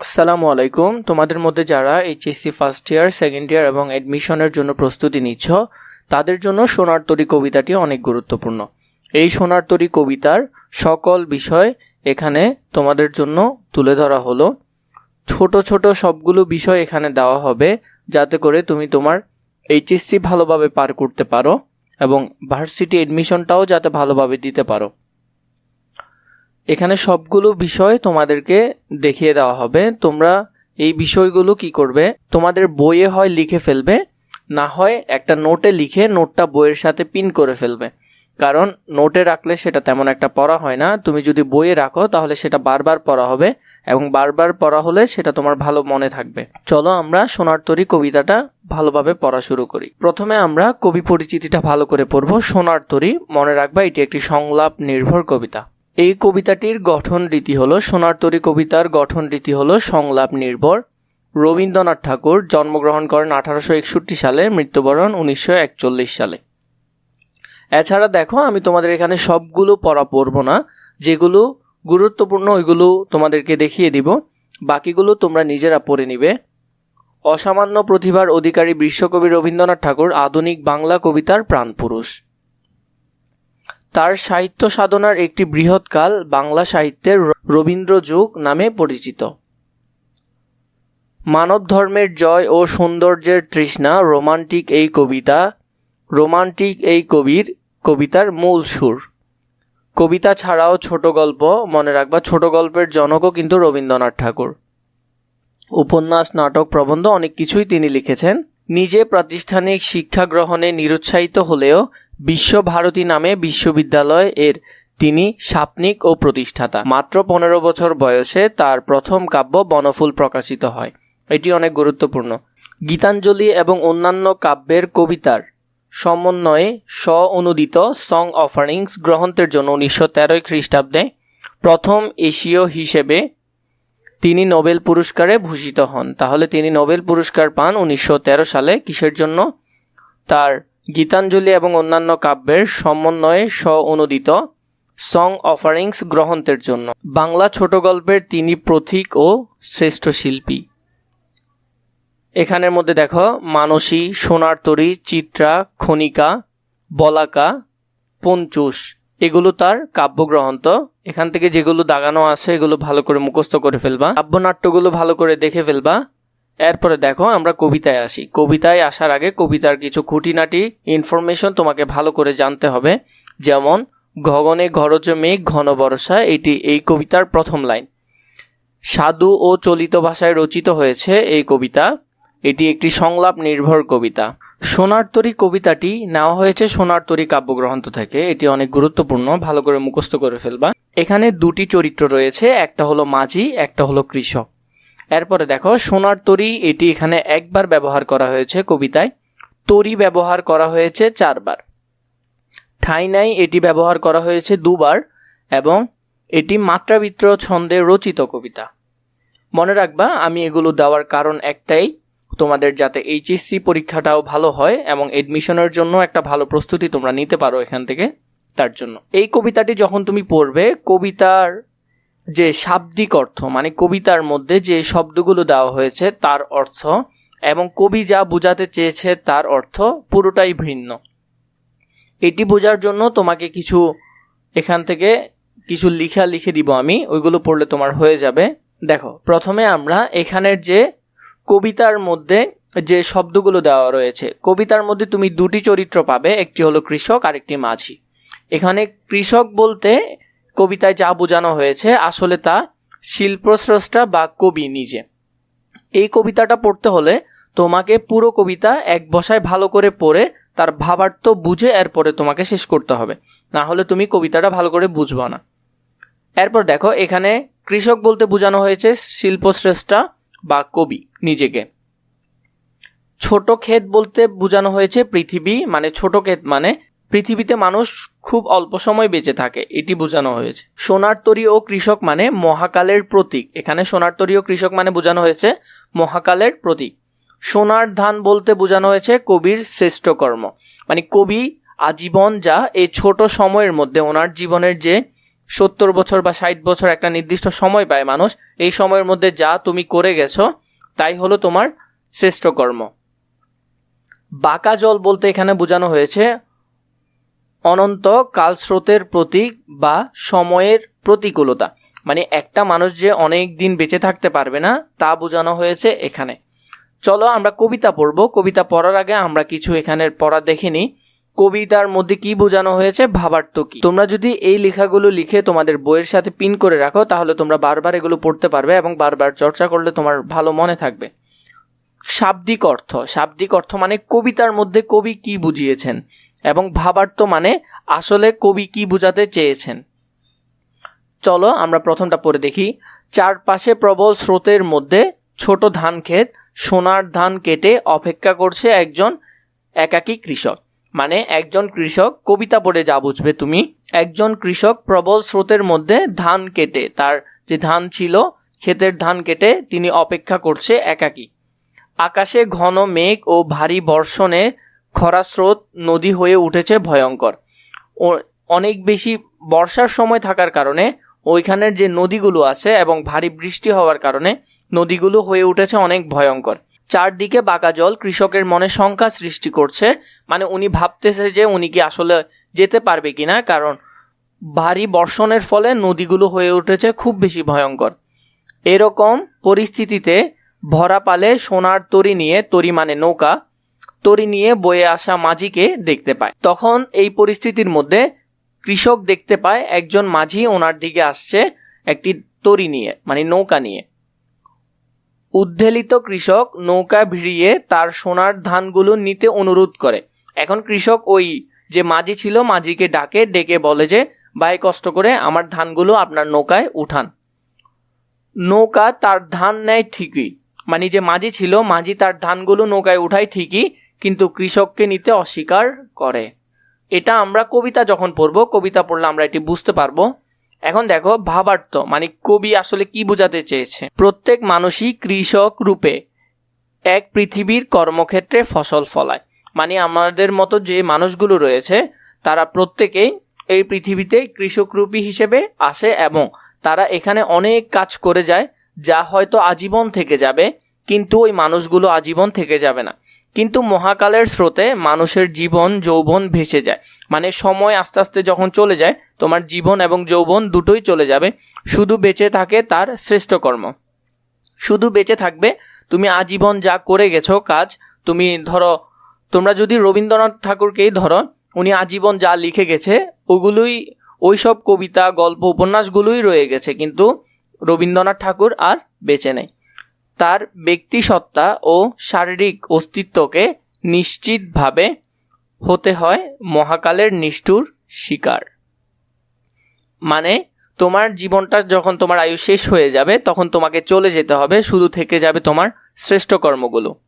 আসসালামু আলাইকুম। তোমাদের মধ্যে যারা HSC first year second year এবং অ্যাডমিশনের জন্য প্রস্তুতি নিচ্ছ, তাদের জন্য সোনার তরী কবিতাটি অনেক গুরুত্বপূর্ণ। এই সোনার তরী কবিতার সকল বিষয় এখানে তোমাদের জন্য তুলে ধরা হলো। ছোট ছোট সবগুলো বিষয় এখানে দেওয়া হবে, যাতে করে তুমি তোমার এইচএসসি ভালোভাবে পার করতে পারো এবং ভার্সিটি অ্যাডমিশনটাও যাতে ভালোভাবে দিতে পারো। এখানে সবগুলো বিষয় তোমাদেরকে দেখিয়ে দেওয়া হবে। তোমরা এই বিষয়গুলো কি করবে? তোমাদের বইয়ে হয় লিখে ফেলবে, না হয় একটা নোটে লিখে নোটটা বইয়ের সাথে পিন করে ফেলবে। কারণ নোটে রাখলে সেটা তেমন একটা পড়া হয় না। তুমি যদি বইয়ে রাখো, তাহলে সেটা বারবার পড়া হবে এবং বারবার পড়া হলে সেটা তোমার ভালো মনে থাকবে। চলো আমরা সোনার তরী কবিতাটা ভালোভাবে পড়া শুরু করি। প্রথমে আমরা কবি পরিচিতিটা ভালো করে পড়ব। সোনার তরী, মনে রাখবা, এটি একটি সংলাপ নির্ভর কবিতা। এই কবিতাটির গঠন রীতি হলো, সোনার তরী কবিতার গঠন রীতি হলো, সংলাপ নির্ভর। রবীন্দ্রনাথ ঠাকুর জন্মগ্রহণ করেন আঠারোশো একষট্টি সালে, মৃত্যুবরণ উনিশশো একচল্লিশ সালে। এছাড়া দেখো, আমি তোমাদের এখানে সবগুলো পড়া পড়ব না, যেগুলো গুরুত্বপূর্ণ ওইগুলো তোমাদেরকে দেখিয়ে দিব। বাকিগুলো তোমরা নিজেরা পড়ে নিবে। অসামান্য প্রতিভার অধিকারী বিশ্বকবি রবীন্দ্রনাথ ঠাকুর আধুনিক বাংলা কবিতার প্রাণপুরুষ। তার সাহিত্য সাধনার একটি বৃহৎকাল বাংলা সাহিত্যের রবীন্দ্র যুগ নামে পরিচিত। মানব ধর্মের জয় ও সৌন্দর্যের তৃষ্ণা রোমান্টিক এই কবিতা, রোমান্টিক এই কবির, কবিতার মূল সুর। কবিতা ছাড়াও ছোট গল্প মনে রাখবা, ছোট গল্পের জনকও কিন্তু রবীন্দ্রনাথ ঠাকুর। উপন্যাস, নাটক, প্রবন্ধ অনেক কিছুই তিনি লিখেছেন। নিজে প্রাতিষ্ঠানিক শিক্ষা গ্রহণে নিরুৎসাহিত হলেও বিশ্বভারতী নামে বিশ্ববিদ্যালয় এর তিনি সাপনিক ও প্রতিষ্ঠাতা। মাত্র পনেরো বছর বয়সে তার প্রথম কাব্য বনফুল প্রকাশিত হয়। এটি অনেক গুরুত্বপূর্ণ। গীতাঞ্জলি এবং অন্যান্য কাব্যের কবিতার সমন্বয়ে স্ব অনুদিত সং অফারিংস গ্রন্থের জন্য উনিশশো তেরোই খ্রিস্টাব্দে প্রথম এশীয় হিসেবে তিনি নোবেল পুরস্কারে ভূষিত হন। তাহলে তিনি নোবেল পুরস্কার পান উনিশশো তেরো সালে। কিসের জন্য? তার গীতাঞ্জলি এবং অন্যান্য কাব্যের সমন্বয়ে স্ব অনুদিত সং অফারিংস গ্রন্থের জন্য। বাংলা ছোট গল্পের তিনি প্রথিক ও শ্রেষ্ঠ শিল্পী। এখানের মধ্যে দেখো, মানসী, সোনার তরী, চিত্রা, খনিকা, বলাকা, পঞ্চুষ। এগুলো তার কাব্যগ্রন্থ। এখান থেকে যেগুলো দাগানো আছে, এগুলো ভালো করে মুখস্থ করে ফেলবা। কাব্যনাট্যগুলো ভালো করে দেখে ফেলবা। এরপরে দেখো, আমরা কবিতায় আসি। কবিতায় আসার আগে কবিতার কিছু খুঁটিনাটি ইনফরমেশন তোমাকে ভালো করে জানতে হবে। যেমন গগনে ঘরজ মেঘ, ঘন বর্ষা, এটি এই কবিতার প্রথম লাইন। সাধু ও চলিত ভাষায় রচিত হয়েছে এই কবিতা। এটি একটি সংলাপ নির্ভর কবিতা। সোনার তরী কবিতাটি নেওয়া হয়েছে সোনার তরী কাব্যগ্রন্থ থেকে। এটি অনেক গুরুত্বপূর্ণ, ভালো করে মুখস্থ করে ফেলবা। এখানে দুটি চরিত্র রয়েছে, একটা হলো মাঝি, একটা হলো কৃষক। এরপরে দেখো, সোনার তরি, এটি এখানে একবার ব্যবহার করা হয়েছে কবিতায়। তরি ব্যবহার করা হয়েছে চারবার। ঠাই নাই, এটি ব্যবহার করা হয়েছে দুবার এবং এটি মাত্রাবিত্র ছন্দে রচিত কবিতা। মনে রাখবা, আমি এগুলো দেওয়ার কারণ একটাই, তোমাদের যাতে এইচএসসি পরীক্ষাটাও ভালো হয় এবং এডমিশনের জন্য একটা ভালো প্রস্তুতি তোমরা নিতে পারো এখান থেকে, তার জন্য। এই কবিতাটি যখন তুমি পড়বে, কবিতার যে শাব্দিক অর্থ মানে কবিতার মধ্যে যে শব্দগুলো দেওয়া হয়েছে তার অর্থ, এবং কবি যা বোঝাতে চেয়েছে তার অর্থ পুরোটাই ভিন্ন। এটি বোঝার জন্য তোমাকে কিছু, এখান থেকে কিছু লিখা লিখে দিব আমি, ওইগুলো পড়লে তোমার হয়ে যাবে। দেখো, প্রথমে আমরা এখানের যে কবিতার মধ্যে যে শব্দগুলো দেওয়া রয়েছে, কবিতার মধ্যে তুমি দুটি চরিত্র পাবে, একটি হলো কৃষক আর একটি মাঝি। এখানে কৃষক বলতে কবিতায় যা বোঝানো হয়েছে, আসলে তা শিল্পস্রষ্টা বা কবি নিজে। এই কবিতাটা পড়তে হলে তোমাকে পুরো কবিতা এক বসায় ভালো করে পড়ে, তার ভাবার্থ বুঝে এরপরে তোমাকে শেষ করতে হবে। না হলে তুমি কবিতাটা ভালো করে বুঝবা না। এরপর দেখো, এখানে কৃষক বলতে বোঝানো হয়েছে শিল্পশ্রেষ্ঠা বা কবি নিজেকে। ছোট ক্ষেত বলতে বোঝানো হয়েছে পৃথিবী মানে ছোট ক্ষেত মানে পৃথিবীতে মানুষ খুব অল্প সময় বেঁচে থাকে, এটি বোঝানো হয়েছে। সোনার তরী ও কৃষক মানে মহাকালের প্রতীক। এখানে সোনার তরী ও কৃষক মানে বোঝানো হয়েছে মহাকালের প্রতীক। সোনার ধান বলতে বোঝানো হয়েছে কবির শ্রেষ্ঠ কর্ম। মানে কবি আজীবন যা এই ছোট সময়ের মধ্যে ওনার জীবনের যে সত্তর বছর বা ষাট বছর একটা নির্দিষ্ট সময় পায় মানুষ, এই সময়ের মধ্যে যা তুমি করে গেছো, তাই হলো তোমার শ্রেষ্ঠ কর্ম। বাঁকা জল বলতে এখানে বোঝানো হয়েছে অনন্ত কালস্রোতের প্রতীক বা সময়ের প্রতিকূলতা। মানে একটা মানুষ যে অনেক দিন বেঁচে থাকতে পারবে না, তা বোঝানো হয়েছে এখানে। চলো আমরা কবিতা পড়ব। কবিতা পড়ার আগে আমরা কিছু এখানের পড়া দেখে নিই। কবিতার মধ্যে কি বোঝানো হয়েছে ভাবার্থ কি। তোমরা যদি এই লেখাগুলো লিখে তোমাদের বইয়ের সাথে পিন করে রাখো, তাহলে তোমরা বারবার এগুলো পড়তে পারবে এবং বারবার চর্চা করলে তোমার ভালো মনে থাকবে। শাব্দিক অর্থ। শাব্দিক অর্থ মানে কবিতার মধ্যে কবি কি বুঝিয়েছেন? এবং ভাবার্থ মানে আসলে কবি কি বোঝাতে চেয়েছেন। চলো আমরা প্রথমটা পড়ে দেখি। চারপাশে প্রবল স্রোতের মধ্যে ছোট ধান ক্ষেত, সোনার ধান কেটে অপেক্ষা করছে একজন একাকী কৃষক। মানে একজন কৃষক কবিতা পড়ে যা বুঝবে তুমি। একজন কৃষক প্রবল স্রোতের মধ্যে ধান কেটে, তার যে ধান ছিল, ক্ষেতের ধান কেটে তিনি অপেক্ষা করছে একাকী। আকাশে ঘন মেঘ ও ভারী বর্ষণে খরা স্রোত নদী হয়ে উঠেছে ভয়ঙ্কর। ও, অনেক বেশি বর্ষার সময় থাকার কারণে ওইখানের যে নদীগুলো আছে এবং ভারী বৃষ্টি হওয়ার কারণে নদীগুলো হয়ে উঠেছে অনেক ভয়ঙ্কর। চারদিকে বাঁকা জল কৃষকের মনে শঙ্কা সৃষ্টি করছে মানে উনি ভাবতেছে যে উনি কি আসলে যেতে পারবে কিনা, কারণ ভারী বর্ষণের ফলে নদীগুলো হয়ে উঠেছে খুব বেশি ভয়ঙ্কর। এরকম পরিস্থিতিতে ভরা পালে সোনার তরি নিয়ে তরি মানে নৌকা তরি নিয়ে বয়ে আসা মাঝিকে দেখতে পায়। তখন এই পরিস্থিতির মধ্যে কৃষক দেখতে পায়, একজন মাঝি ওনার দিকে আসছে একটি তরি নিয়ে মানে নৌকা নিয়ে। উদ্ধেলিত কৃষক নৌকা ভিড়িয়ে তার সোনার ধানগুলো নিতে অনুরোধ করে। এখন কৃষক ওই যে মাঝি ছিল, মাঝিকে ডাকে, ডেকে বলে যে, ভাই, কষ্ট করে আমার ধানগুলো আপনার নৌকায় উঠান। নৌকা তার ধান নেয় ঠিকই মানে যে মাঝি ছিল, মাঝি তার ধানগুলো নৌকায় উঠায় ঠিকই কিন্তু কৃষককে নিতে অস্বীকার করে। এটা আমরা কবিতা যখন পড়ব, কবিতা পড়লে আমরা এটি বুঝতে পারব। এখন দেখো, ভাবার্থ মানে কবি আসলে কি বোঝাতে চেয়েছে? প্রত্যেক মানুষই কৃষক রূপে এক পৃথিবীর কর্মক্ষেত্রে ফসল ফলায়। মানে আমাদের মতো যে মানুষগুলো রয়েছে, তারা প্রত্যেকেই এই পৃথিবীতে কৃষকরূপী হিসেবে আসে এবং তারা এখানে অনেক কাজ করে যায়, যা হয়তো আজীবন থেকে যাবে, কিন্তু ওই মানুষগুলো আজীবন থেকে যাবে না। কিন্তু মহাকালের স্রোতে মানুষের জীবন, যৌবন ভেসে যায়। মানে সময় আস্তে আস্তে যখন চলে যায়, তোমার জীবন এবং যৌবন দুটোই চলে যাবে। শুধু বেঁচে থাকে তার শ্রেষ্ঠ কর্ম। শুধু বেঁচে থাকবে, তুমি আজীবন যা করে গেছো কাজ, তুমি ধরো, তোমরা যদি রবীন্দ্রনাথ ঠাকুরকেই ধরো, উনি আজীবন যা লিখে গেছে, ওগুলোই ওই সব কবিতা, গল্প, উপন্যাসগুলোই রয়ে গেছে। কিন্তু রবীন্দ্রনাথ ঠাকুর আর বেঁচে নেই। তার ব্যক্তিসত্তা ও শারীরিক অস্তিত্বকে নিশ্চিতভাবে হতে হয় মহাকালের নিষ্ঠুর শিকার। মানে তোমার জীবনটা যখন তোমার আয়ু শেষ হয়ে যাবে, তখন তোমাকে চলে যেতে হবে শুধু থেকে যাবে তোমার শ্রেষ্ঠ কর্মগুলো।